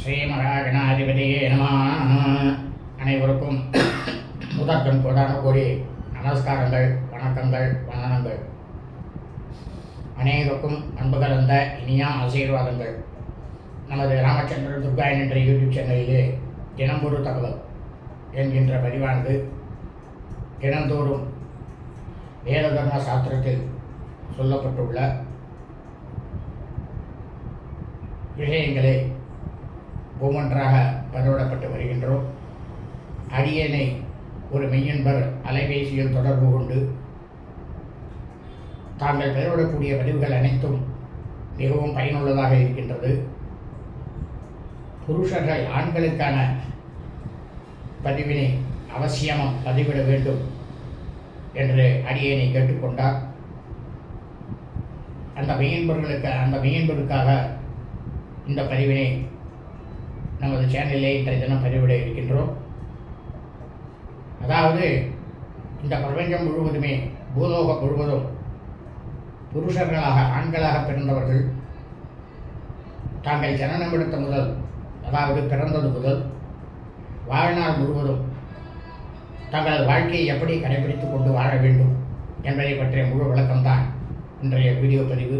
ஸ்ரீ மகாகணாதிபதியே நம. அனைவருக்கும் முதற்கண் கொண்டாட கோடி நமஸ்காரங்கள் வணக்கங்கள் வணனங்கள் அனைவருக்கும் அன்பு கலந்த இனியா ஆசீர்வாதங்கள். நமது ராமச்சந்திரன் துர்காயன் என்ற யூடியூப் சேனலிலே தினமொரு தகவல் என்கின்ற பதிவானது. தினந்தோறும் வேததர்ம சாஸ்திரத்தில் சொல்லப்பட்டுள்ள விஷயங்களை ஒவ்வொன்றாக பதிவிடப்பட்டு வருகின்றோம். அடியனை ஒரு மெய்யன்பர் அலைபேசியில் தொடர்பு கொண்டு தாங்கள் பெறவிடக்கூடிய பதிவுகள் அனைத்தும் மிகவும் பயனுள்ளதாக இருக்கின்றது. புருஷர்கள் ஆண்களுக்கான பதிவினை அவசியமாக பதிவிட வேண்டும் என்று அடியனை கேட்டுக்கொண்டார். அந்த மெய்யன்பர்களுக்கு அந்த மெய்யன்பருக்காக இந்த பதிவினை நமது சேனலிலே இன்றைய தினம் பதிவிட இருக்கின்றோம். அதாவது இந்த பிரபஞ்சம் முழுவதுமே பூலோகம் முழுவதும் புருஷர்களாக ஆண்களாக பிறந்தவர்கள் தாங்கள் ஜனனம் எடுத்த முதல் அதாவது பிறந்தது முதல் வாழ்நாள் முழுவதும் தங்களது வாழ்க்கையை எப்படி கடைபிடித்துக் கொண்டு வாழ வேண்டும் என்பதை பற்றிய முழு விளக்கம்தான் இன்றைய வீடியோ பதிவு.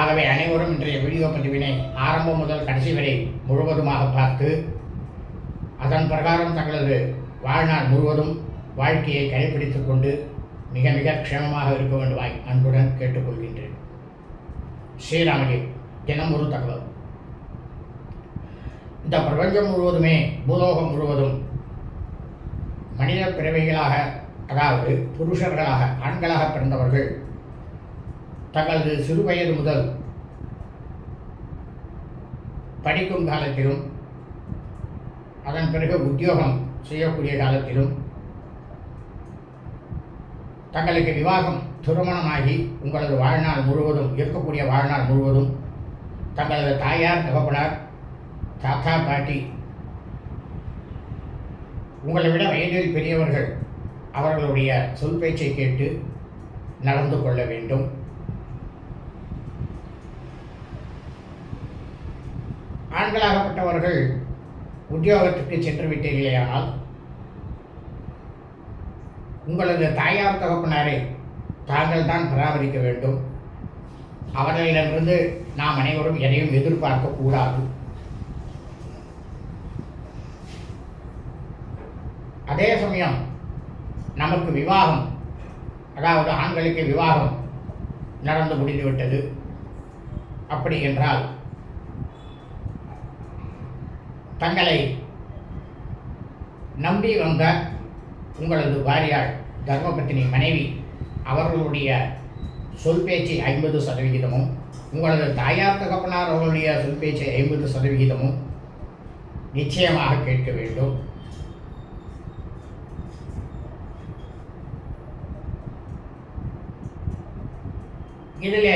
ஆகவே அனைவரும் இன்றைய வீடியோ பதிவினை ஆரம்பம் முதல் கடைசி வரை முழுவதுமாக பார்த்து அதன் பிரகாரம் தங்களது வாழ்நாள் முழுவதும் வாழ்க்கையை கடைபிடித்துக் கொண்டு மிக மிக க்ஷேமமாக இருக்க வேண்டுமாய் அன்புடன் கேட்டுக்கொள்கின்றேன். ஸ்ரீராமகே தினம் ஒரு தகவல். இந்த பிரபஞ்சம் முழுவதுமே பூலோகம் முழுவதும் மனித பிறவைகளாக அதாவது புருஷர்களாக ஆண்களாக பிறந்தவர்கள் தங்களது சிறுவயது முதல் படிக்கும் காலத்திலும் அதன் பிறகு உத்தியோகம் செய்யக்கூடிய காலத்திலும் தங்களுக்கு விவாகம் திருமணமாகி உங்களது வாழ்நாள் முழுவதும் இருக்கக்கூடிய வாழ்நாள் முழுவதும் தங்களது தாயார் தகப்பனார் தாத்தா பாட்டி உங்களை விட வயதில் பெரியவர்கள் அவர்களுடைய சொல் பேச்சை கேட்டு நடந்து கொள்ள வேண்டும். ஆண்களாகப்பட்டவர்கள் உத்தியோகத்துக்கு சென்று விட்டீர்களேயானால் உங்களது தாயார் தகப்பனாரை தாங்கள் தான் பராமரிக்க வேண்டும். அவர்களிடமிருந்து நாம் அனைவரும் எதையும் எதிர்பார்க்க கூடாது. அதே சமயம் நமக்கு விவாகம் அதாவது ஆண்களுக்கு விவாகம் நடந்து முடிந்துவிட்டது. அப்படி என்றால் தங்களை நம்பி வந்த உங்களது பாரியார் தர்மபத்தினி மனைவி அவர்களுடைய சொல் பேச்சு ஐம்பது சதவிகிதமும் உங்களது தாயார் தகப்பனார் அவர்களுடைய சொல் பேச்சை ஐம்பது சதவிகிதமும் நிச்சயமாக கேட்க வேண்டும். இதில்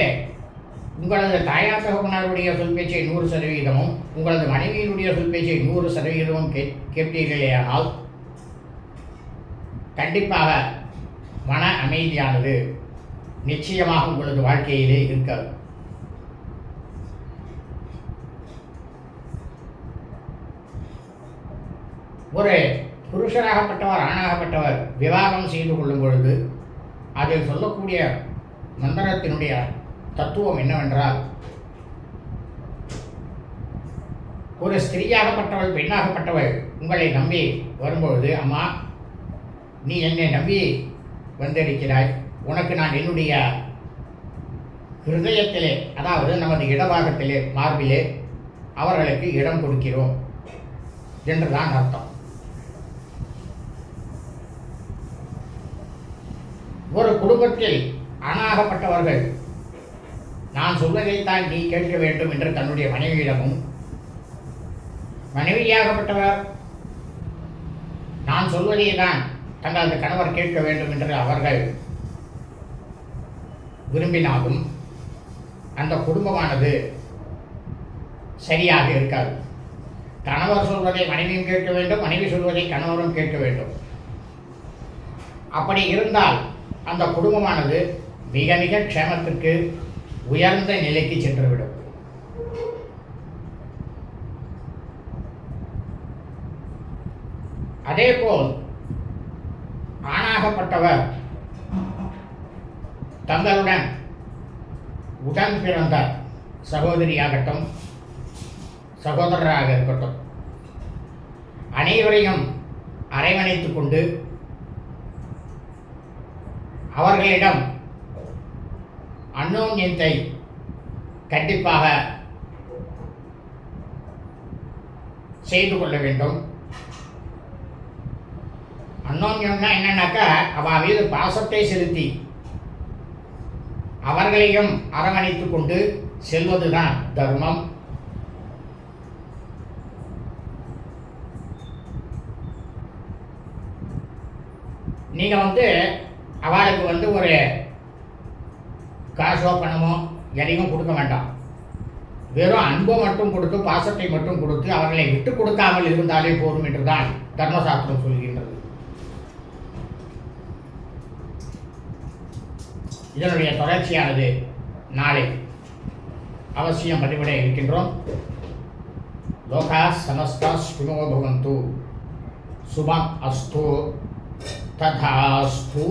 உங்களது தாயார் தகப்பனாருடைய சொல் பேச்சை நூறு சதவிகிதமும் உங்களது மனைவியினுடைய சொல் பேச்சை நூறு சதவிகிதமும் கே கேட்டீர்களேயானால் கண்டிப்பாக மன அமைதியானது நிச்சயமாக உங்களது வாழ்க்கையிலே இருக்காது. ஒரு புருஷராகப்பட்டவர் ஆணாகப்பட்டவர் விவாகம் செய்து கொள்ளும் பொழுது அதில் சொல்லக்கூடிய மந்திரத்தினுடைய தத்துவம் என்னவென்றால் ஒரு ஸ்திரீயாகப்பட்டவள் பெண்ணாகப்பட்டவள் உங்களை நம்பி வரும்பொழுது அம்மா நீ என்னை நம்பி வந்திருக்கிறாய். உனக்கு நான் என்னுடைய ஹிருதயத்திலே அதாவது நமது இடபாகத்திலே மார்பிலே அவர்களுக்கு இடம் கொடுக்கிறோம். என்றுதான் அர்த்தம். ஒரு குடும்பத்தில் அனாகப்பட்டவர்கள் நான் சொல்வதைத்தான் நீ கேட்க வேண்டும் என்று தன்னுடைய மனைவியிடமும். மனைவியாகப்பட்டவர் நான் சொல்வதை தான் தங்களது கணவர் கேட்க வேண்டும் என்று அவர்கள் விரும்பினாலும் அந்த குடும்பமானது சரியாக இருக்காது. கணவர் சொல்வதை மனைவியும் கேட்க வேண்டும் மனைவி சொல்வதை கணவரும் கேட்க வேண்டும். அப்படி இருந்தால் அந்த குடும்பமானது மிக மிக க்ஷேமத்திற்கு உயர்ந்த நிலைக்கு சென்றுவிடும். அதேபோல் ஆணாகப்பட்டவர் தங்களுடன் உடன் பிறந்த சகோதரியாகட்டும் சகோதரராக இருக்கட்டும் அனைவரையும் அரவணைத்துக் கொண்டு அவர்களிடம் அன்னோன்யத்தை கண்டிப்பாக செய்து கொள்ள வேண்டும். அன்னோன்யம்னா என்னன்னாக்கா அவ மீது பாசத்தை செலுத்தி அவர்களையும் அரவணைத்துக் கொண்டு செல்வதுதான் தர்மம். நீங்கள் வந்து அவளுக்கு வந்து ஒரு காசோ பணமோ எதையும் கொடுக்க வேண்டாம். வெறும் அன்பை மட்டும் கொடுத்து பாசத்தை மட்டும் கொடுத்து அவர்களை விட்டு கொடுக்காமல் இருந்தாலே போதும் என்றுதான் தர்மசாஸ்திரம் சொல்கின்றது. இதனுடைய தொடர்ச்சியானது நாளை அவசியம் பதிவிட இருக்கின்றோம். லோகா சமஸ்தா சுனோ பவந்து. சுபம் அஸ்து. ததாஸ்து